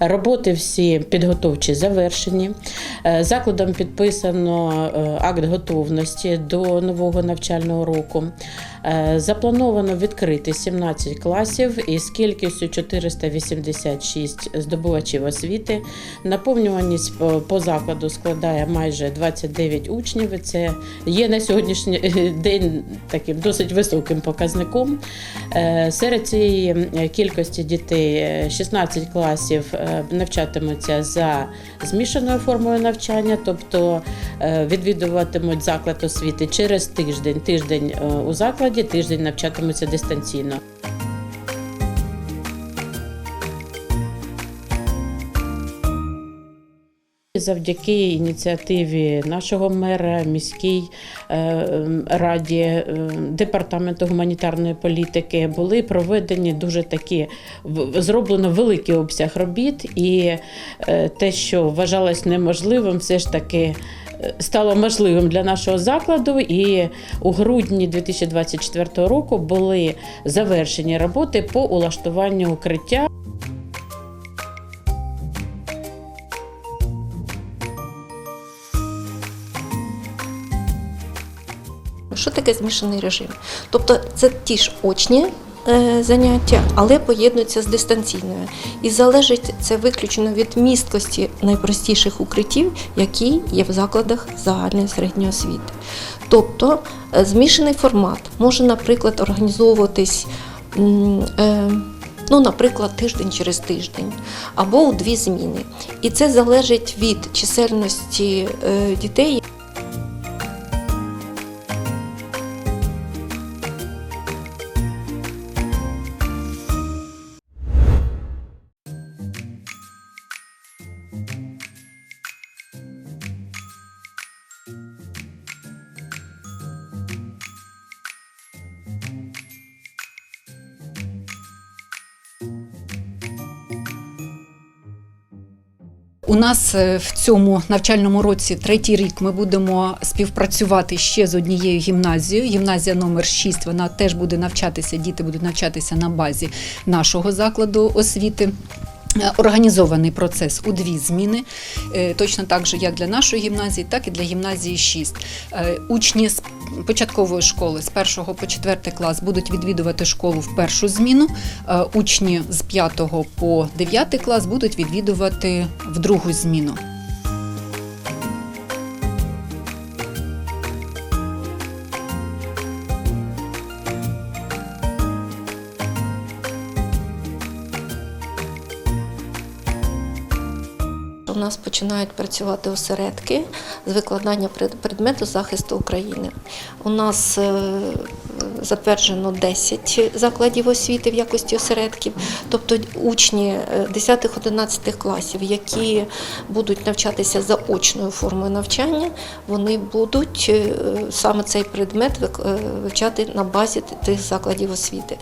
Роботи всі підготовчі завершені. Е, Закладом підписано е, акт готовності до нового навчального року. Е, Заплановано відкрити 17 класів із кількістю 486 здобувачів освіти. Наповнюваність по- закладу складає майже 29 учнів. Це є на сьогоднішній день таким досить високим показником. Серед цієї кількості дітей е, 16 класів навчатимуться за змішаною формою навчання, тобто е, відвідуватимуть заклад освіти через тиждень. Тиждень е, у закладі, тиждень навчатимуться дистанційно. Завдяки ініціативі нашого мера, міській е, раді, е, департаменту гуманітарної політики були проведені дуже такі зроблено великий обсяг робіт, і е, те, що вважалось неможливим, все ж таки. Стало можливим для нашого закладу, і у грудні 2024 року були завершені роботи по улаштуванню укриття Що таке змішаний режим? Тобто це ті ж очні е, заняття, але поєднуються з дистанційною. І залежить це виключно від місткості найпростіших укриттів, які є в закладах загальної середньої освіти. Тобто е, змішаний формат може, наприклад, організовуватись. е, Ну, наприклад, тиждень через тиждень або у дві зміни. І це залежить від чисельності дітей, У нас е, в цьому навчальному році третій рік ми будемо співпрацювати ще з однією гімназією. Гімназія номер 6, Вона теж буде навчатися. Діти будуть навчатися на базі нашого закладу освіти. Е, Організований процес у дві зміни, е, точно так же, як для нашої гімназії, так і для гімназії 6. Е, Учні з початкової школи з 1 по 4 клас будуть відвідувати школу в першу зміну. Е, Учні з 5 по 9 клас будуть відвідувати в другу зміну. У нас починають працювати осередки з викладання предмету захисту України. У нас е, затверджено 10 закладів освіти в якості осередків, тобто учні 10-11 класів, які будуть навчатися за очною формою навчання, вони будуть е, саме цей предмет е, вивчати на базі тих закладів освіти.